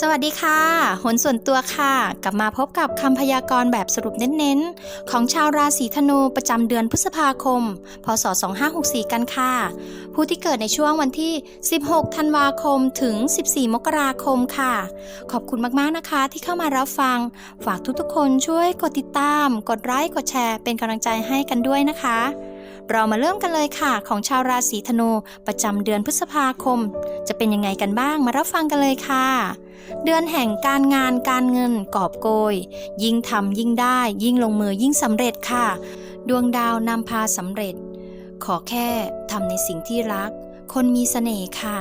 สวัสดีค่ะหนส่วนตัวค่ะ กลับมาพบกับคำพยากรณ์แบบสรุปเน้นๆ ของชาวราศีธนูประจำเดือนพฤษภาคม พศ 2564 กันค่ะ ผู้ที่เกิดในช่วงวันที่ 16 ธันวาคมถึง 14 มกราคมค่ะ ขอบคุณมากๆนะคะที่เข้ามารับฟัง ฝากทุกๆคนช่วยกดติดตาม กดไลค์ กดแชร์ เป็นกำลังใจให้กันด้วยนะคะ เรามาเริ่มกันเลยค่ะ ของชาวราศีธนู ประจำเดือนพฤษภาคม จะเป็นยังไงกันบ้างมารับฟังกันเลยค่ะ เดือนแห่งการงานการเงินกอบโกย ยิ่งทำยิ่งได้ ยิ่งลงมือยิ่งสำเร็จค่ะ ดวงดาวนำพาสำเร็จ ขอแค่ทำในสิ่งที่รัก คนมีเสน่ห์ค่ะ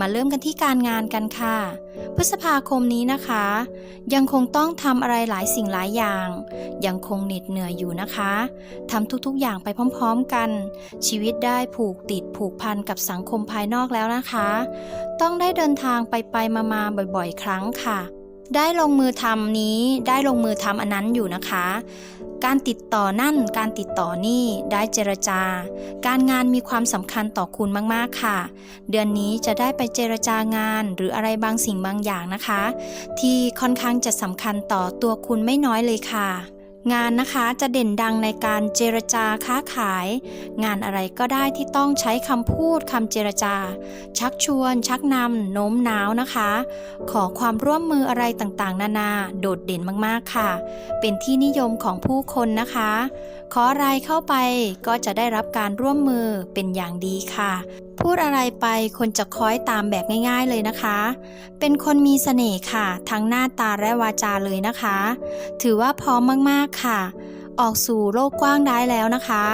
มาเริ่มกันที่การงานกันค่ะ พฤษภาคมนี้นะคะ ยังคงต้องทำอะไรหลายสิ่งหลายอย่าง ยังคงเหน็ดเหนื่อยอยู่นะคะทำทุกๆอย่างไปพร้อมๆกัน ชีวิตได้ผูกติดผูกพันกับสังคมภายนอกแล้วนะคะ ต้องได้เดินทางไปไปมามาบ่อยๆ ครั้งค่ะ ได้ลงมือทำนี้ได้ลงมือทำอันนั้นอยู่นะคะ การติดต่อนั่น การติดต่อนี่ได้เจรจา การงานมีความสำคัญต่อคุณมากๆค่ะ เดือนนี้จะได้ไปเจรจางานหรืออะไรบางสิ่งบางอย่างนะคะ ที่ค่อนข้างจะสำคัญต่อตัวคุณไม่น้อยเลยค่ะ งานนะคะจะเด่นดังในการเจรจาค้าขาย งานอะไรก็ได้ที่ต้องใช้คำพูดคำเจรจา ชักชวน ชักนำโน้มน้าวนะคะ ขอความร่วมมืออะไรต่างๆ นานาโดดเด่นมากๆค่ะ เป็นที่นิยมของผู้คนนะคะ ขออะไรเข้าไปก็จะได้รับการร่วมมือเป็นอย่างดีค่ะ พูดอะไรไปคนจะคอยตามแบบง่าย ๆเลยนะคะ เป็นคนมีเสน่ห์ค่ะ ทั้งหน้าตาและวาจาเลยนะคะ ถือว่าพร้อมมากๆค่ะ ออกสู่โลกกว้างได้แล้วนะคะ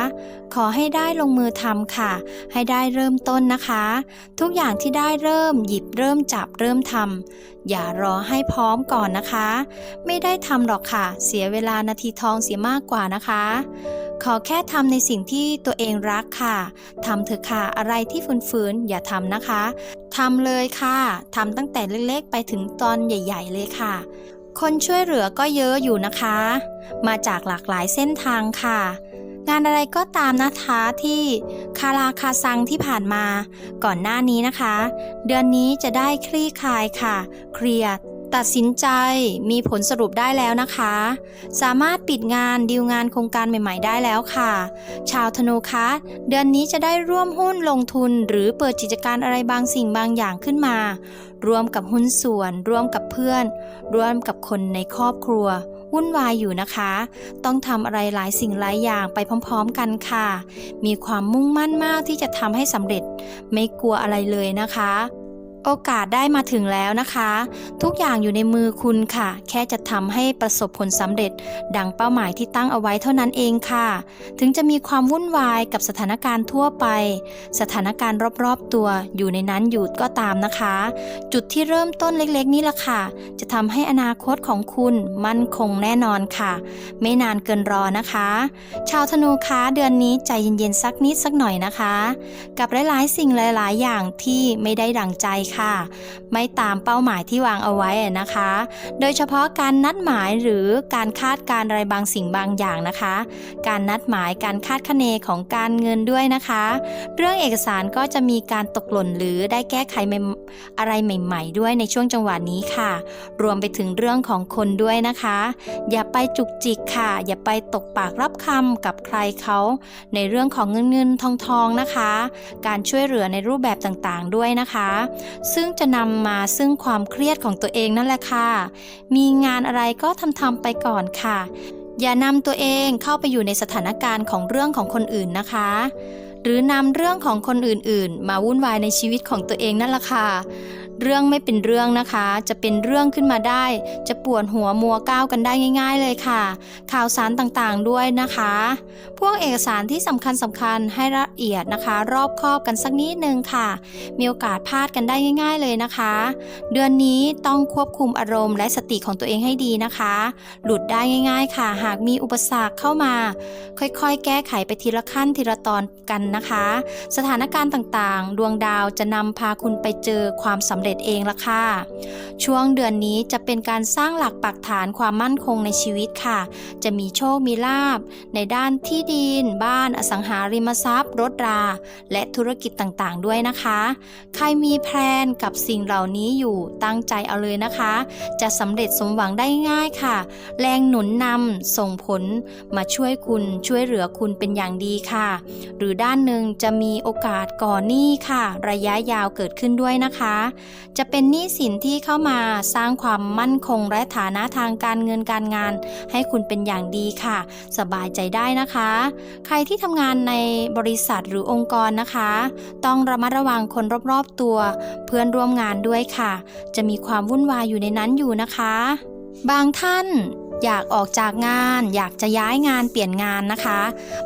ขอให้ได้ลงมือทำค่ะ ให้ได้เริ่มต้นนะคะ ทุกอย่างที่ได้เริ่มหยิบเริ่มจับเริ่มทำอย่ารอให้พร้อมก่อนนะคะ ไม่ได้ทำหรอกค่ะ เสียเวลานาทีทองเสียมากกว่านะคะ ขอแค่ทำในสิ่งที่ตัวเองรักค่ะทำเถอะค่ะอะไรที่ฝืนๆอย่าทำนะคะทำเลยค่ะทำตั้งแต่เล็กๆ ไปถึงตอนใหญ่ ๆ เลยค่ะ คนช่วยเหลือก็เยอะอยู่นะคะ มาจากหลากหลายเส้นทางค่ะ งานอะไรก็ตามนะคะที่คาราคาซังที่ผ่านมาก่อนหน้านี้นะคะ เดือนนี้จะได้คลี่คลายค่ะ เคลียร์ตัดสินใจมีผลสรุปได้แล้วนะคะ สามารถปิดงานดีลงานโครงการใหม่ ๆ ได้แล้วค่ะ ชาวธนูคะเดือนนี้จะได้ร่วมหุ้นลงทุนหรือเปิดกิจการอะไรบางสิ่งบางอย่างขึ้นมา รวมกับหุ้นส่วน ร่วมกับเพื่อน ร่วมกับคนในครอบครัว วุ่นวายอยู่นะคะ ต้องทำอะไรหลายสิ่งหลายอย่างไปพร้อมๆกันค่ะ มีความมุ่งมั่นมากที่จะทำให้สำเร็จ ไม่กลัวอะไรเลยนะคะ โอกาสได้มาถึงแล้วนะคะ ทุกอย่างอยู่ในมือคุณค่ะ แค่จะทำให้ประสบผลสำเร็จ ดังเป้าหมายที่ตั้งเอาไว้เท่านั้นเองค่ะ ถึงจะมีความวุ่นวายกับสถานการณ์ทั่วไป สถานการณ์รอบๆตัวอยู่ในนั้นอยู่ก็ตามนะคะ จุดที่เริ่มต้นเล็กๆ นี่แหละค่ะ จะทำให้อนาคตของคุณมั่นคงแน่นอนค่ะ ไม่นานเกินรอนะคะ ชาวธนูคะเดือนนี้ใจเย็นๆสักนิดสักหน่อยนะคะ กับหลายๆ สิ่งหลาย ๆ อย่างที่ไม่ได้ดังใจค่ะไม่ตามเป้าหมายที่วางเอาไว้นะคะ โดยเฉพาะการนัดหมายหรือการคาดการณ์อะไรบางสิ่งบางอย่างนะคะ การนัดหมายการคาดคะเนของการเงินด้วยนะคะ เรื่องเอกสารก็จะมีการตกหล่นหรือได้แก้ไขอะไรใหม่ ๆ ด้วยในช่วงจังหวะนี้ค่ะ รวมไปถึงเรื่องของคนด้วยนะคะ อย่าไปจุกจิกค่ะ อย่าไปตกปากรับคำกับใครเขาในเรื่องของเงินเงินทองทองนะคะ การช่วยเหลือในรูปแบบต่างๆด้วยนะคะซึ่งจะนำมาซึ่งความเครียดของตัวเองนั่นแหละค่ะ มีงานอะไรก็ทำๆไปก่อนค่ะ อย่านำตัวเองเข้าไปอยู่ในสถานการณ์ของเรื่องของคนอื่นนะคะ หรือนำเรื่องของคนอื่นๆ มาวุ่นวายในชีวิตของตัวเองนั่นแหละค่ะ เรื่องไม่เป็นเรื่องนะคะ จะเป็นเรื่องขึ้นมาได้ จะปวดหัวมัวก้าวกันได้ง่าย ๆ เลยค่ะ ข่าวสารต่างๆด้วยนะคะ พวกเอกสารที่สำคัญสำคัญให้ละเอียดนะคะ รอบคอบกันสักนิดนึงค่ะ มีโอกาสพลาดกันได้ง่าย ๆ เลยนะคะ เดือนนี้ต้องควบคุมอารมณ์และสติของตัวเองให้ดีนะคะ หลุดได้ง่าย ๆ ค่ะ หากมีอุปสรรคเข้ามา ค่อยๆ แก้ไขไปทีละขั้นทีละตอนกันนะคะ สถานการณ์ต่างๆ ดวงดาวจะนำพาคุณไปเจอความสำเร็จเองละค่ะ ช่วงเดือนนี้จะเป็นการสร้างหลักปักฐานความมั่นคงในชีวิตค่ะ จะมีโชคมีลาบ ในด้านที่ดิน บ้านอสังหาริมทรัพย์ รถรา และธุรกิจต่างๆ ด้วยนะคะ ใครมีแพลนกับสิ่งเหล่านี้อยู่ตั้งใจเอาเลยนะคะ จะสำเร็จสมหวังได้ง่ายค่ะ แรงหนุนนำส่งผลมาช่วยคุณช่วยเหลือคุณเป็นอย่างดีค่ะ หรือด้านหนึ่งจะมีโอกาสก่อหนี้ค่ะ ระยะยาวเกิดขึ้นด้วยนะคะจะเป็นหนี้สินที่เข้ามาสร้างความมั่นคงและฐานะทางการเงินการงาน ให้คุณเป็นอย่างดีค่ะ สบายใจได้นะคะ ใครที่ทำงานในบริษัทหรือองค์กรนะคะ ต้องระมัดระวังคนรอบๆตัว เพื่อนร่วมงานด้วยค่ะ จะมีความวุ่นวายอยู่ในนั้นอยู่นะคะ บางท่านอยากออกจากงาน อยากจะย้ายงานเปลี่ยนงานนะคะ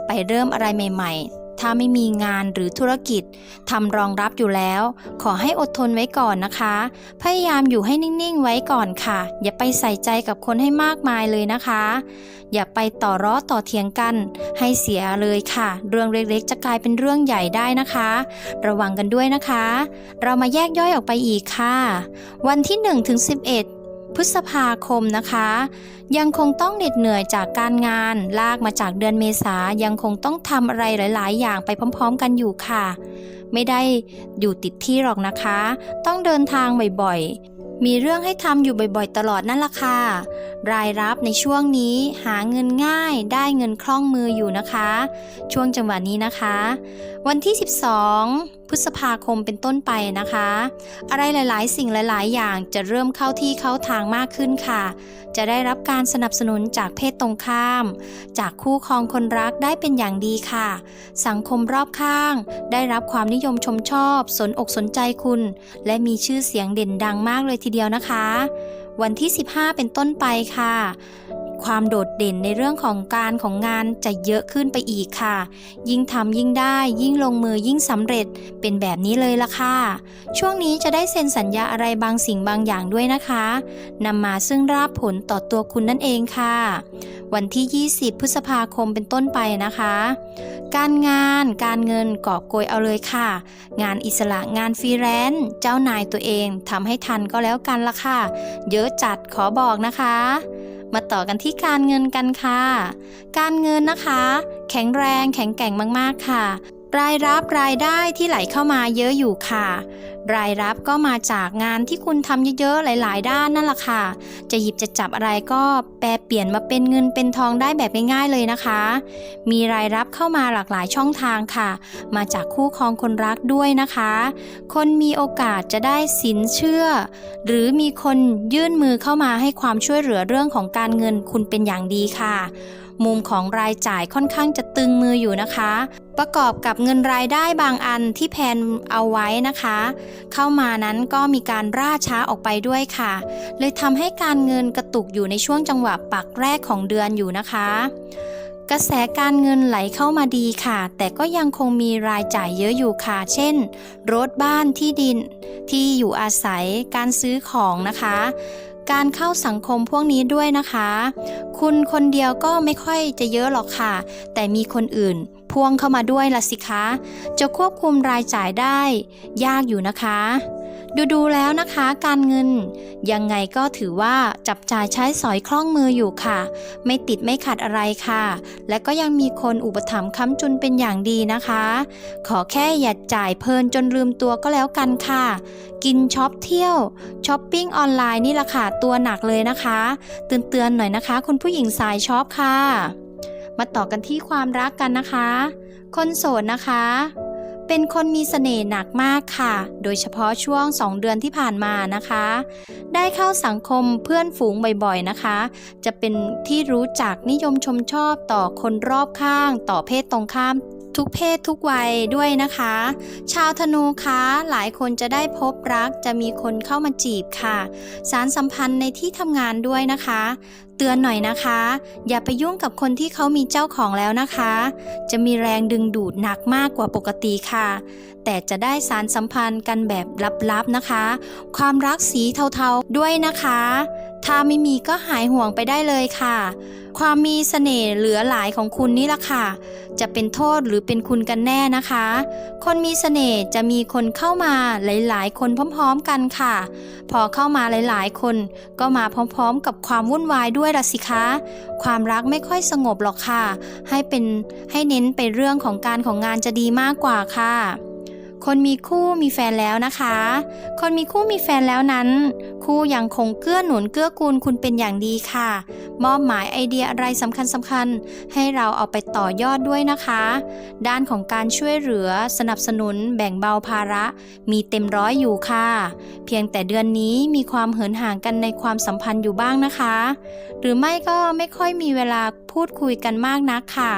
ไปเริ่มอะไรใหม่ ๆ ถ้าไม่มีงานหรือธุรกิจทำรองรับอยู่แล้ว ขอให้อดทนไว้ก่อนนะคะ พยายามอยู่ให้นิ่งๆไว้ก่อนค่ะ อย่าไปใส่ใจกับคนให้มากมายเลยนะคะ อย่าไปต่อร้อต่อเถียงกัน ให้เสียเลยค่ะ เรื่องเล็กๆ จะกลายเป็นเรื่องใหญ่ได้นะคะ ระวังกันด้วยนะคะ เรามาแยกย่อยออกไปอีกค่ะ วันที่1ถึง11 พฤษภาคมนะคะ ยังคงต้องเหน็ดเหนื่อยจากการงาน ลากมาจากเดือนเมษายังคงต้องทำอะไรหลาย ๆ อย่างไปพร้อม ๆ กันอยู่ค่ะ ไม่ได้อยู่ติดที่หรอกนะคะ ต้องเดินทางบ่อยๆ มีเรื่องให้ทำอยู่บ่อยๆ ตลอดนั่นละค่ะ รายรับในช่วงนี้หาเงินง่ายได้เงินคล่องมืออยู่นะคะ ช่วงจังหวะนี้นะคะ วันที่ 12 พฤษภาคมเป็นต้นไปนะคะ อะไรหลาย ๆ สิ่งหลาย ๆ อย่างจะเริ่มเข้าที่เข้าทางมากขึ้นค่ะ จะได้รับการสนับสนุนจากเพศตรงข้าม จากคู่ครองคนรักได้เป็นอย่างดีค่ะ สังคมรอบข้าง ได้รับความนิยมชมชอบ สนอกสนใจคุณ และมีชื่อเสียงเด่นดังมากเลยทีเดียวนะคะ วันที่ 15 เป็นต้นไปค่ะ ความโดดเด่นในเรื่องของการของงานจะเยอะขึ้นไปอีกค่ะ ยิ่งทำยิ่งได้ ยิ่งลงมือยิ่งสำเร็จเป็นแบบนี้เลยละค่ะ ช่วงนี้จะได้เซ็นสัญญาอะไรบางสิ่งบางอย่างด้วยนะคะนำมาซึ่งราบผลต่อตัวคุณนั่นเองค่ะ วันที่ 20 พฤษภาคมเป็นต้นไปนะคะ การงานการเงินกอบโกยเอาเลยค่ะ งานอิสระงานฟรีแลนซ์เจ้านายตัวเองทำให้ทันก็แล้วกันละค่ะ เยอะจัดขอบอกนะคะ มาต่อกันที่การเงินกันค่ะ การเงินนะคะ แข็งแรงแข็งแกร่งมากๆค่ะ รายรับรายได้ที่ไหลเข้ามาเยอะอยู่ค่ะ รายรับก็มาจากงานที่คุณทำเยอะๆหลาย ๆ ด้านนั่นแหละค่ะ จะหยิบจะจับอะไรก็แปลเปลี่ยนมาเป็นเงินเป็นทองได้แบบง่ายๆเลยนะคะ มีรายรับเข้ามาหลากหลายช่องทางค่ะ มาจากคู่ครองคนรักด้วยนะคะ คนมีโอกาสจะได้สินเชื่อ หรือมีคนยื่นมือเข้ามาให้ความช่วยเหลือเรื่องของการเงินคุณเป็นอย่างดีค่ะ มุมของรายจ่ายค่อนข้างจะตึงมืออยู่นะคะ ประกอบกับเงินรายได้บางอันที่แพนเอาไว้นะคะ เข้ามานั้นก็มีการร่าช้าออกไปด้วยค่ะ เลยทำให้การเงินกระตุกอยู่ในช่วงจังหวะปักแรกของเดือนอยู่นะคะกระแสการเงินไหลเข้ามาดีค่ะ แต่ก็ยังคงมีรายจ่ายเยอะอยู่ค่ะ เช่น รถบ้านที่ดิน ที่อยู่อาศัย การซื้อของนะคะ การเข้าสังคมพวกนี้ด้วยนะคะ คุณคนเดียวก็ไม่ค่อยจะเยอะหรอกค่ะ แต่มีคนอื่นพ่วงเข้ามาด้วยล่ะสิคะ จะควบคุมรายจ่ายได้ ยากอยู่นะคะ ดูดูๆแล้วนะคะ การเงิน ยังไงก็ถือว่าจับจ่ายใช้สอยคล่องมืออยู่ค่ะ ไม่ติดไม่ขัดอะไรค่ะ และก็ยังมีคนอุปถัมภ์ค้ำจุนเป็นอย่างดีนะคะ ขอแค่อย่าจ่ายเพลินจนลืมตัวก็แล้วกันค่ะ กินช็อปเที่ยวช้อปปิ้งออนไลน์นี่แหละค่ะตัวหนักเลยนะคะเตือนๆหน่อยนะคะ คุณผู้หญิงสายช็อปค่ะ มาต่อกันที่ความรักกันนะคะ คนโสดนะคะ เป็นคนมีเสน่ห์หนักมากค่ะ โดยเฉพาะช่วง 2 เดือนที่ผ่านมานะคะ ได้เข้าสังคมเพื่อนฝูงบ่อยๆนะคะ จะเป็นที่รู้จักนิยมชมชอบต่อคนรอบข้าง ต่อเพศตรงข้าม ทุกเพศทุกวัยด้วยนะคะ ชาวธนูคะหลายคนจะได้พบรักจะมีคนเข้ามาจีบค่ะ สารสัมพันธ์ในที่ทำงานด้วยนะคะ เตือนหน่อยนะคะ อย่าไปยุ่งกับคนที่เขามีเจ้าของแล้วนะคะ จะมีแรงดึงดูดหนักมากกว่าปกติค่ะ แต่จะได้สารสัมพันธ์กันแบบลับๆนะคะ ความรักสีเทาๆด้วยนะคะ ถ้าไม่มีก็หายห่วงไปได้เลยค่ะ ความมีเสน่ห์เหลือหลายของคุณนี่ละค่ะ จะเป็นโทษหรือเป็นคุณกันแน่นะคะ คนมีเสน่ห์จะมีคนเข้ามาหลาย ๆ คนพร้อม ๆ กันค่ะ พอเข้ามาหลาย ๆ คน ก็มาพร้อม ๆ กับความวุ่นวายด้วยละสิคะ ความรักไม่ค่อยสงบหรอกค่ะ ให้เป็นให้เน้นไปเรื่องของการของงานจะดีมากกว่าค่ะคนมีคู่มีแฟนแล้วนะคะ คนมีคู่มีแฟนแล้วนั้น คู่ยังคงเกื้อหนุนเกื้อกูลคุณเป็นอย่างดีค่ะ มอบหมายไอเดียอะไรสำคัญสำคัญๆให้เราเอาไปต่อยอดด้วยนะคะ ด้านของการช่วยเหลือสนับสนุนแบ่งเบาภาระ มีเต็มร้อยอยู่ค่ะ เพียงแต่เดือนนี้มีความเหินห่างกันในความสัมพันธ์อยู่บ้างนะคะ หรือไม่ก็ไม่ค่อยมีเวลาพูดคุยกันมากนักค่ะ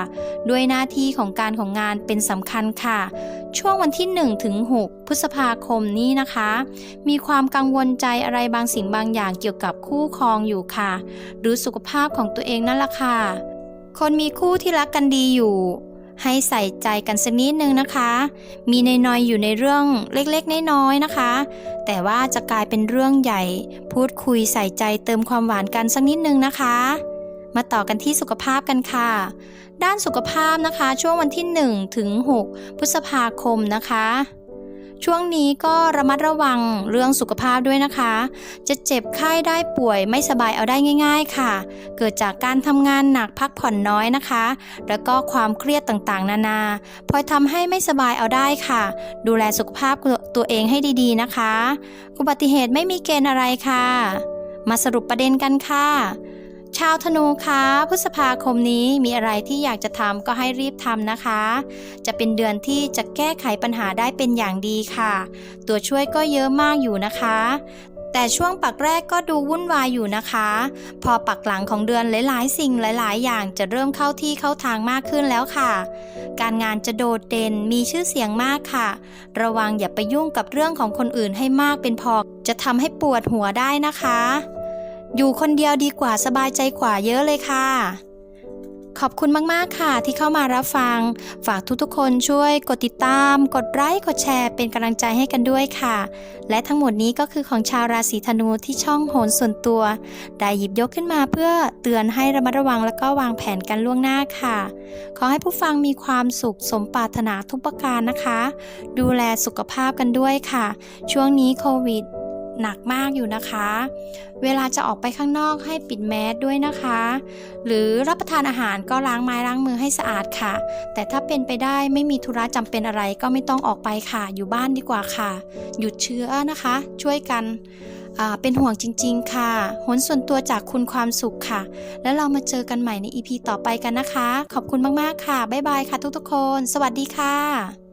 ด้วยหน้าที่ของการของงานเป็นสำคัญค่ะ ช่วงวันที่1ถึง6พฤษภาคมนี้นะคะ มีความกังวลใจอะไรบางางสิ่งบางอย่างเกี่ยวกับคู่ครองอยู่ค่ะ หรือสุขภาพของตัวเองนั่นแหละค่ะ คนมีคู่ที่รักกันดีอยู่ ให้ใส่ใจกันสักนิดนึงนะคะ มีในนอยๆอยู่ในเรื่องเล็กๆน้อยๆนะคะ แต่ว่าจะกลายเป็นเรื่องใหญ่ พูดคุยใส่ใจเติมความหวานกันสักนิดนึงนะคะมาต่อกันที่สุขภาพกันค่ะ ด้านสุขภาพนะคะ ช่วงวันที่ 1 ถึง 6 พฤษภาคมนะคะ ช่วงนี้ก็ระมัดระวังเรื่องสุขภาพด้วยนะคะ จะเจ็บไข้ได้ป่วยไม่สบายเอาได้ง่าย ๆ ค่ะ เกิดจากการทำงานหนักพักผ่อนน้อยนะคะ แล้วก็ความเครียดต่างๆ นานาพลอยทำให้ไม่สบายเอาได้ค่ะ ดูแลสุขภาพตัวเองให้ดีๆนะคะ อุบัติเหตุไม่มีเกณฑ์อะไรค่ะ มาสรุปประเด็นกันค่ะ ชาวธนูคะพฤษภาคมนี้มีอะไรที่อยากจะทำก็ให้รีบทำนะคะ จะเป็นเดือนที่จะแก้ไขปัญหาได้เป็นอย่างดีค่ะ ตัวช่วยก็เยอะมากอยู่นะคะ แต่ช่วงปักแรกก็ดูวุ่นวายอยู่นะคะ พอปักหลังของเดือนหลาย ๆ สิ่งหลาย ๆ อย่างจะเริ่มเข้าที่เข้าทางมากขึ้นแล้วค่ะ การงานจะโดดเด่นมีชื่อเสียงมากค่ะ ระวังอย่าไปยุ่งกับเรื่องของคนอื่นให้มากเป็นพอจะทำให้ปวดหัวได้นะคะ อยู่คนเดียวดีกว่าสบายใจกว่าเยอะเลยค่ะ ขอบคุณมาก ๆ ค่ะที่เข้ามารับฟัง ฝากทุก ๆ คนช่วยกดติดตาม กดไลค์ กดแชร์เป็นกำลังใจให้กันด้วยค่ะ และทั้งหมดนี้ก็คือของชาวราศีธนูที่ช่องโหนส่วนตัว ได้หยิบยกขึ้นมาเพื่อเตือนให้ระมัดระวังแล้วก็วางแผนกันล่วงหน้าค่ะ ขอให้ผู้ฟังมีความสุขสมปรารถนาทุกประการนะคะ ดูแลสุขภาพกันด้วยค่ะ ช่วงนี้โควิด หนักมากอยู่นะคะ เวลาจะออกไปข้างนอกให้ปิดแมสด้วยนะคะ หรือรับประทานอาหารก็ล้างไม้ล้างมือให้สะอาดค่ะ แต่ถ้าเป็นไปได้ไม่มีธุระจำเป็นอะไรก็ไม่ต้องออกไปค่ะ อยู่บ้านดีกว่าค่ะ หยุดเชื้อนะคะ ช่วยกันอ่าเป็นห่วงจริง ๆ ค่ะหนส่วนตัวจากคุณความสุขค่ะ แล้วเรามาเจอกันใหม่ใน EP ต่อไปกันนะคะ ขอบคุณมาก ๆ ค่ะ บ๊ายบายค่ะทุกๆคน สวัสดีค่ะ